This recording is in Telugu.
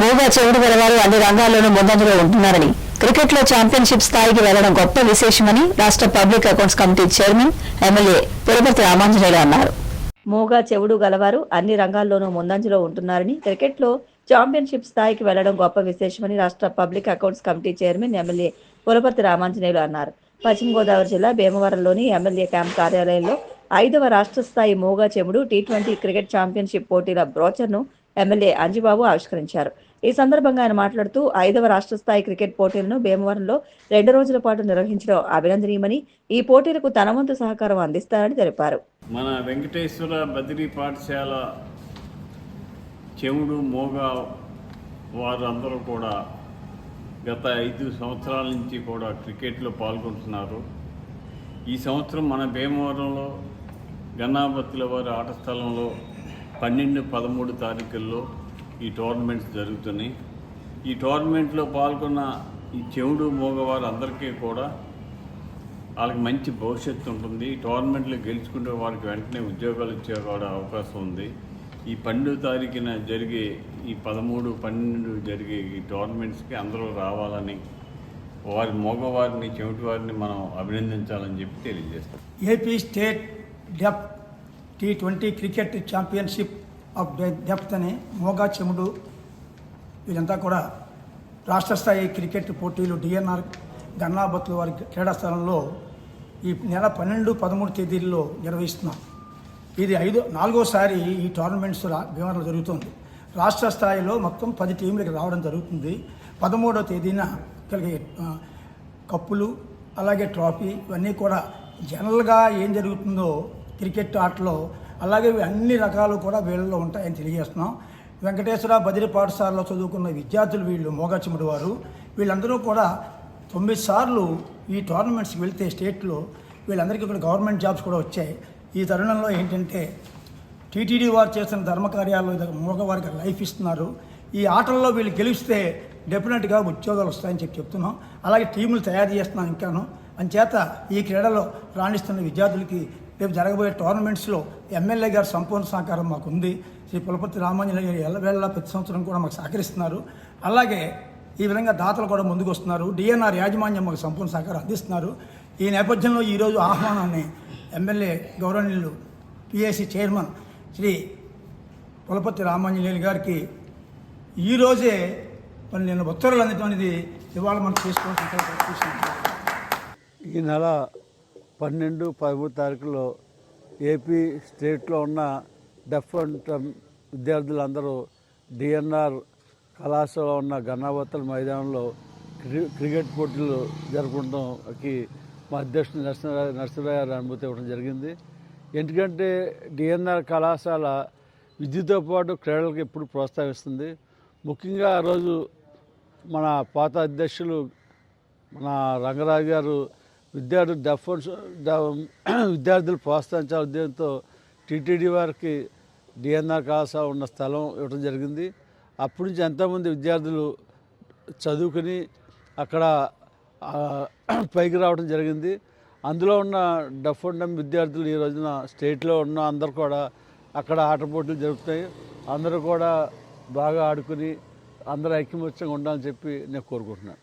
మూగా చెవుడు గలవారు అన్ని రంగాల్లోనూ ముందంజలో ఉంటున్నారని. క్రికెట్లో ఛాంపియన్షిప్ స్థాయికి వెళ్ళడం గొప్ప విశేషమని రాష్ట్ర public accounts committee chairman MLA Purapathi Ramanjaneyulu అన్నారు. మూగా చెవుడు గలవారు అన్ని రంగాల్లోనూ ముందంజలో ఉంటున్నారని క్రికెట్లో ఛాంపియన్షిప్ స్థాయికి వెళ్ళడం గొప్ప విశేషమని రాష్ట్ర public accounts committee chairman MLA Pulaparthi Ramanjaneyulu అన్నారు. పశ్చిమ గోదావరి జిల్లా భీమవరంలోని ఎమ్మెల్యే క్యాంప్ కార్యాలయంలో ఐదవ రాష్ట్ర స్థాయి మూగా చెముడు టీ ట్వంటీ క్రికెట్ ఛాంపియన్షిప్ పోటీల బ్రోచర్ను ఎమ్మెల్యే అంజిబాబు ఆవిష్కరించారు. ఈ సందర్భంగా ఆయన మాట్లాడుతూ ఐదవ రాష్ట్ర స్థాయి క్రికెట్ పోటీలను భీమవరంలో రెండు రోజుల పాటు నిర్వహించడం అభినందనీయమని ఈ పోటీలకు తన వంతు సహకారం అందిస్తారని తెలిపారు. మన వెంకటేశ్వర బదిరీ పాఠశాల చెవుడు మోగ వారందరూ కూడా గత ఐదు సంవత్సరాల నుంచి కూడా క్రికెట్లో పాల్గొంటున్నారు. ఈ సంవత్సరం మన భీమవరంలో గన్నాపతిల వారి ఆట స్థలంలో పన్నెండు పదమూడు తారీఖుల్లో ఈ టోర్నమెంట్స్ జరుగుతున్నాయి. ఈ టోర్నమెంట్లో పాల్గొన్న ఈ చెవుడు మోగవారు అందరికీ కూడా వాళ్ళకి మంచి భవిష్యత్తు ఉంటుంది. ఈ టోర్నమెంట్లో గెలుచుకుంటే వారికి వెంటనే ఉద్యోగాలు ఇచ్చే కూడా అవకాశం ఉంది. ఈ పన్నెండు తారీఖున జరిగే ఈ పదమూడు పన్నెండు జరిగే ఈ టోర్నమెంట్స్కి అందరూ రావాలని వారి మగవారిని చెవిటి వారిని మనం అభినందించాలని చెప్పి తెలియజేస్తాం. AP state deaf T twenty cricket championship of deaf అని మోగా చెముడు వీళ్ళంతా కూడా రాష్ట్ర స్థాయి క్రికెట్ పోటీలు డిఎన్ఆర్ గన్నాబత్తుల వారి క్రీడా స్థలంలో ఈ నెల పన్నెండు పదమూడు తేదీల్లో నిర్వహిస్తున్నాం ఇది ఐదో నాలుగోసారి ఈ టోర్నమెంట్స్ వివరణ జరుగుతుంది. రాష్ట్ర స్థాయిలో మొత్తం పది టీంలకు రావడం జరుగుతుంది. పదమూడవ తేదీన కలిగే కప్పులు అలాగే ట్రాఫీ ఇవన్నీ కూడా జనరల్గా ఏం జరుగుతుందో క్రికెట్ ఆటలో అలాగే అన్ని రకాలు కూడా వీళ్ళలో ఉంటాయని తెలియజేస్తున్నాం. వెంకటేశ్వర బదిరి పాఠశాలలో చదువుకున్న విద్యార్థులు వీళ్ళు మోగచిముడు వారు. వీళ్ళందరూ కూడా తొమ్మిది సార్లు ఈ టోర్నమెంట్స్కి వెళ్తే స్టేట్లో వీళ్ళందరికీ కూడా గవర్నమెంట్ జాబ్స్ కూడా వచ్చాయి. ఈ తరుణంలో ఏంటంటే టీటీడీ వారు చేసిన ధర్మ కార్యాల్లో మగవారికి లైఫ్ ఇస్తున్నారు. ఈ ఆటల్లో వీళ్ళు గెలిస్తే డెఫినెట్గా ఉద్యోగాలు వస్తాయని చెప్పి చెప్తున్నాం. అలాగే టీములు తయారు చేస్తున్నాం ఇంకాను. అంచేత ఈ క్రీడలో రాణిస్తున్న విద్యార్థులకి రేపు జరగబోయే టోర్నమెంట్స్లో ఎమ్మెల్యే గారి సంపూర్ణ సహకారం మాకు ఉంది శ్రీ పులపతి రామాంజనేయ గారు ఎల్లవేళ ప్రతి సంవత్సరం కూడా మాకు సహకరిస్తున్నారు. అలాగే ఈ విధంగా దాతలు కూడా ముందుకు వస్తున్నారు. డిఎన్ఆర్ యాజమాన్యం మాకు సంపూర్ణ సహకారం అందిస్తున్నారు. ఈ నేపథ్యంలో ఈరోజు ఆహ్వానాన్ని ఎమ్మెల్యే గౌరవనీయులు పిఏసి చైర్మన్ శ్రీ పులపతి రామాంజనేయులు గారికి ఈరోజే మరి నేను ఉత్తర్వులు అందుతున్నది ఇవాళ మనం చేసుకోవాల్సిన ఈ నెల పన్నెండు పదమూడు తారీఖులో ఏపీ స్టేట్లో ఉన్న డెఫ్ అండ్ టమ్ విద్యార్థులందరూ డిఎన్ఆర్ కళాశాలలో ఉన్న గన్నావత్తల మైదానంలో క్రి- క్రికెట్ పోటీలు జరుపుకోవడంకి మా అధ్యక్షుడు నరసింహరావు నరసింహరావు గారు అనుమతి ఇవ్వడం జరిగింది. ఎందుకంటే డిఎన్ఆర్ కళాశాల విద్యతో పాటు క్రీడలకు ఎప్పుడు ప్రోత్సహిస్తుంది. ముఖ్యంగా ఆ రోజు మన పాత అధ్యక్షులు మన రంగరాజు గారు విద్యార్థులు డెఫ్ విద్యార్థులు ప్రోత్సహించాల ఉద్దేశంతో టీటీడీ వారికి డిఎన్ఆర్ కళాశాల ఉన్న స్థలం ఇవ్వడం జరిగింది. అప్పటి నుంచి ఎంతోమంది విద్యార్థులు చదువుకుని అక్కడ పైకి రావడం జరిగింది. అందులో ఉన్న డఫ్ అండ్ డమ్ విద్యార్థులు ఈ రోజున స్టేట్లో ఉన్న అందరు కూడా అక్కడ ఆట పోటీలు జరుగుతాయి అందరూ కూడా బాగా ఆడుకుని అందరూ ఐక్యమత్యంగా ఉండాలని చెప్పి నేను కోరుకుంటున్నాను.